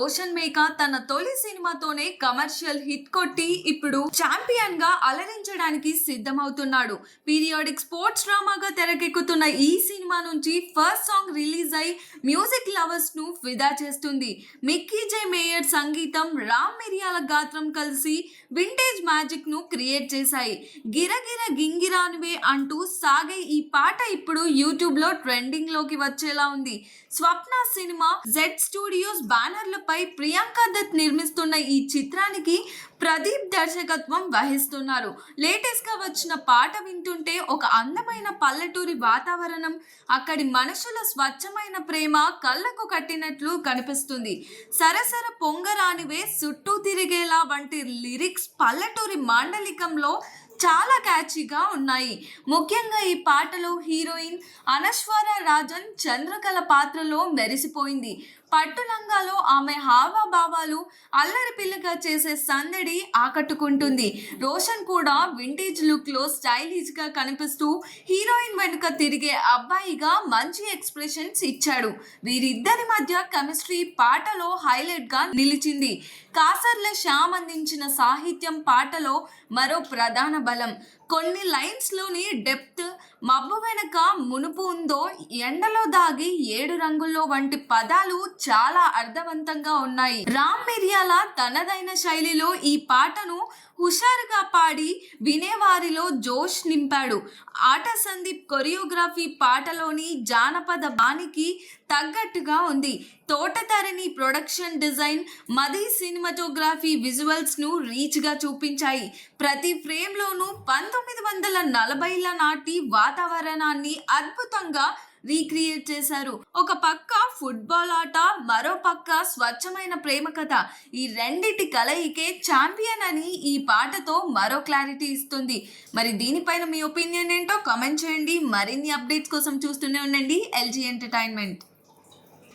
రోషన్ మేక తన తొలి సినిమాతోనే కమర్షియల్ హిట్ కొట్టి ఇప్పుడు ఛాంపియన్గా అలరించడానికి సిద్ధమవుతున్నాడు. పీరియాడిక్ స్పోర్ట్స్ డ్రామాగా తెరకెక్కుతున్న ఈ సినిమా నుంచి ఫస్ట్ సాంగ్ రిలీజ్ అయి మ్యూజిక్ లవర్స్ను ఫిదా చేస్తుంది. మిక్కీ జై మేయర్ సంగీతం రామ్ మిరియాల గాత్రం కలిసి వింటేజ్ మ్యాజిక్ను క్రియేట్ చేశాయి. గిరగిర గింగిరానువే అంటూ సాగే ఈ పాట ఇప్పుడు యూట్యూబ్లో ట్రెండింగ్లోకి వచ్చేలా ఉంది. స్వప్న సినిమా జెడ్ స్టూడియోస్ బ్యానర్లపై ప్రియాంక దత్ నిర్మిస్తున్న ఈ చిత్రానికి ప్రదీప్ దర్శకత్వం వహిస్తున్నారు. లేటెస్ట్గా వచ్చిన పాట వింటుంటే ఒక అందమైన పల్లెటూరి వాతావరణం అక్కడి మనుషుల స్వచ్ఛమైన ప్రేమ కళ్ళకు కట్టినట్లు కనిపిస్తుంది. సరసర పొంగరానివే చుట్టూ తిరిగేలా వంటి లిరిక్స్ పల్లెటూరి మాండలికంలో చాలా క్యాచీగా ఉన్నాయి. ముఖ్యంగా ఈ పాటలో హీరోయిన్ అనశ్వర రాజన్ చంద్రకళ పాత్రలో మెరిసిపోయింది. పట్టు లంగాలో ఆమె హావభావాలు అల్లరి పిల్లగా చేసే సందడి ఆకట్టుకుంటుంది. రోషన్ కూడా వింటేజ్ లుక్లో స్టైలిష్గా కనిపిస్తూ హీరోయిన్ వెనుక తిరిగే అబ్బాయిగా మంచి ఎక్స్ప్రెషన్స్ ఇచ్చాడు. వీరిద్దరి మధ్య కెమిస్ట్రీ పాటలో హైలైట్గా నిలిచింది. కాసర్ల శ్యామ్ అందించిన సాహిత్యం పాటలో మరో ప్రధాన బలం. కొన్ని లైన్స్లోని డెప్త్ మబ్బు వెనుక మునుపు ఉందో ఎండలో దాగి ఏడు రంగుల్లో వంటి పదాలు చాలా అర్థవంతంగా ఉన్నాయి. రామ్ మిర్యాల తనదైన శైలిలో ఈ పాటను హుషారుగా పాడి వినేవారిలో జోష్ నింపాడు. ఆట సందీప్ కొరియోగ్రఫీ పాటలోని జానపద బానికి తగ్గట్టుగా ఉంది. Thota Tharani production design Madhi cinematography విజువల్స్ను రీచ్గా చూపించాయి. ప్రతి ఫ్రేమ్లోనూ పంతొమ్మిది వందల నలభైల నాటి వాతావరణాన్ని అద్భుతంగా రీక్రియేట్ చేశారు. ఒక పక్క ఫుట్బాల్ ఆట మరో పక్క స్వచ్ఛమైన ప్రేమ కథ. ఈ రెండిటి కలయికే ఛాంపియన్ అని ఈ పాటతో మరో క్లారిటీ ఇస్తుంది. మరి దీనిపైన మీ ఒపీనియన్ ఏంటో కామెంట్ చేయండి. మరిన్ని అప్డేట్స్ కోసం చూస్తూనే ఉండండి. L G entertainment.